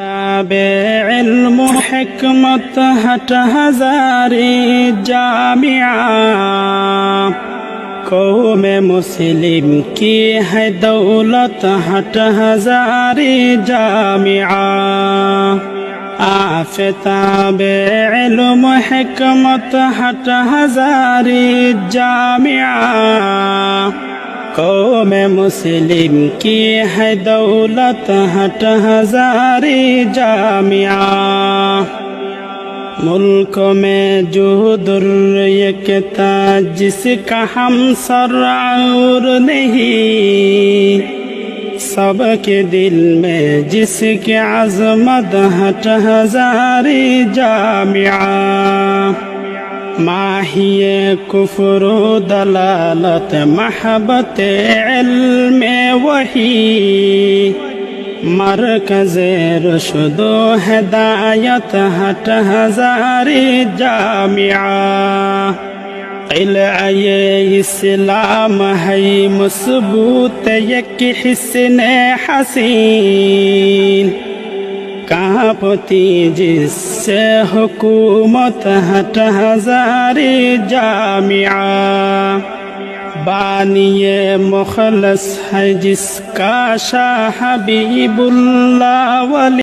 তাবে ইলমুল হিকমত হট হাজারে জামিয়া। কৌমে মুসলিম কি হে দৌলত হট হাজারে জামিয়া? آفتاب علم حکمت ہٹ ہزاری জামিয়া। कौम मुस्लिम की है दौलत हट हजारी जामिया। मुल्क में जो दुर्यकता जिसका हम सर नहीं। सबके दिल में जिसके अजमत हट हजारी जामिया। ماهي كفر دلالت محبت علم وحي مركز رشد هدايت هت هزار جامعة قلعه اسلام هي مضبوط يك حسن حسين कांपती जिससे हुकूमत हट हजारी जामिया बानिए मुखलस है जिसका शाह हबीबुल्ला वली